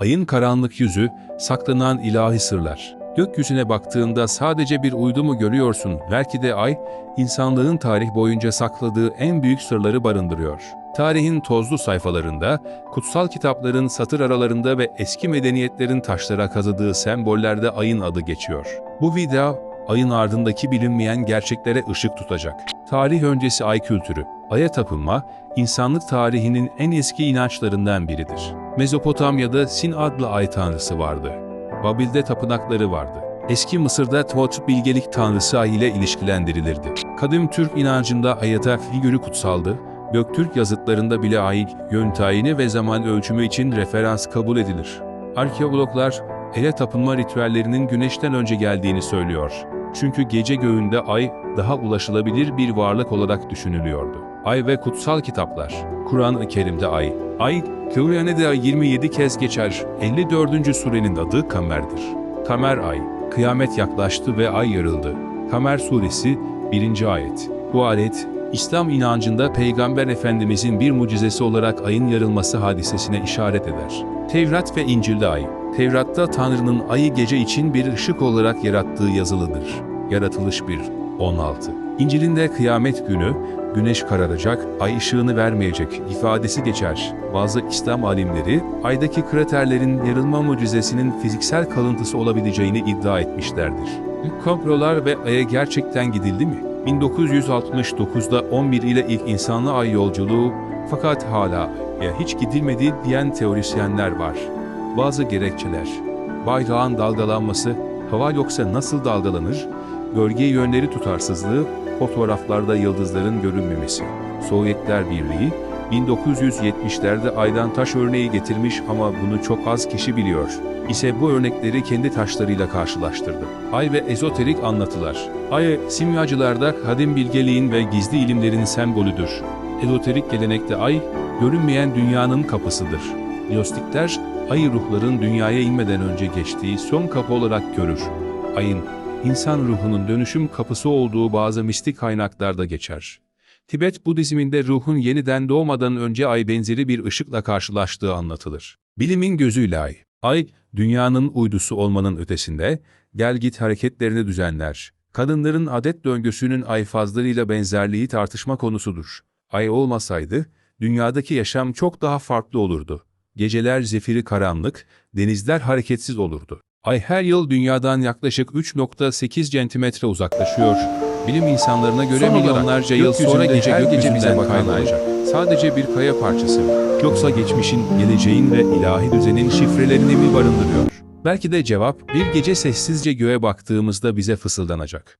Ayın karanlık yüzü, saklanan ilahi sırlar. Gökyüzüne baktığında sadece bir uydu mu görüyorsun? Belki de ay, insanlığın tarih boyunca sakladığı en büyük sırları barındırıyor. Tarihin tozlu sayfalarında, kutsal kitapların satır aralarında ve eski medeniyetlerin taşlara kazıdığı sembollerde ayın adı geçiyor. Bu video, ayın ardındaki bilinmeyen gerçeklere ışık tutacak. Tarih öncesi ay kültürü. Aya tapınma, insanlık tarihinin en eski inançlarından biridir. Mezopotamya'da Sin adlı ay tanrısı vardı. Babil'de tapınakları vardı. Eski Mısır'da Tot bilgelik tanrısı ay ile ilişkilendirilirdi. Kadim Türk inancında ayata figürü kutsaldı. Göktürk yazıtlarında bile ay, yön tayini ve zaman ölçümü için referans kabul edilir. Arkeologlar, ele tapınma ritüellerinin güneşten önce geldiğini söylüyor. Çünkü gece göğünde ay daha ulaşılabilir bir varlık olarak düşünülüyordu. Ay ve kutsal kitaplar. Kur'an-ı Kerim'de ay. Ay, Kıyane'de 27 kez geçer. 54. surenin adı Kamer'dir. Kamer ay. Kıyamet yaklaştı ve ay yarıldı. Kamer suresi 1. ayet. Bu ayet, İslam inancında Peygamber Efendimizin bir mucizesi olarak ayın yarılması hadisesine işaret eder. Tevrat ve İncil'de ay, Tevrat'ta Tanrı'nın ayı gece için bir ışık olarak yarattığı yazılıdır. Yaratılış 1, 16. İncil'inde kıyamet günü, güneş kararacak, ay ışığını vermeyecek ifadesi geçer. Bazı İslam alimleri, aydaki kraterlerin yarılma mucizesinin fiziksel kalıntısı olabileceğini iddia etmişlerdir. Komplolar ve aya gerçekten gidildi mi? 1969'da 11 ile ilk insanlı ay yolculuğu fakat hala ya hiç gidilmedi diyen teorisyenler var. Bazı gerekçeler, bayrağın dalgalanması, hava yoksa nasıl dalgalanır, gölge yönleri tutarsızlığı, fotoğraflarda yıldızların görünmemesi. Sovyetler Birliği, 1970'lerde aydan taş örneği getirmiş ama bunu çok az kişi biliyor. İse bu örnekleri kendi taşlarıyla karşılaştırdı. Ay ve ezoterik anlatılar. Ay, simyacılarda kadim bilgeliğin ve gizli ilimlerin sembolüdür. Ezoterik gelenekte ay, görünmeyen dünyanın kapısıdır. Gnostikler, ayı ruhların dünyaya inmeden önce geçtiği son kapı olarak görür. Ayın, insan ruhunun dönüşüm kapısı olduğu bazı mistik kaynaklarda geçer. Tibet Budizminde ruhun yeniden doğmadan önce ay benzeri bir ışıkla karşılaştığı anlatılır. Bilimin gözüyle ay. Ay, dünyanın uydusu olmanın ötesinde, gel-git hareketlerini düzenler. Kadınların adet döngüsünün ay fazlarıyla benzerliği tartışma konusudur. Ay olmasaydı, dünyadaki yaşam çok daha farklı olurdu. Geceler zifiri karanlık, denizler hareketsiz olurdu. Ay her yıl dünyadan yaklaşık 3.8 centimetre uzaklaşıyor. Bilim insanlarına göre Son milyonlarca yıl sonra gece gökyüzünden kaybolacak. Sadece bir kaya parçası mı? Yoksa geçmişin, geleceğin ve ilahi düzenin şifrelerini mi barındırıyor? Belki de cevap bir gece sessizce göğe baktığımızda bize fısıldanacak.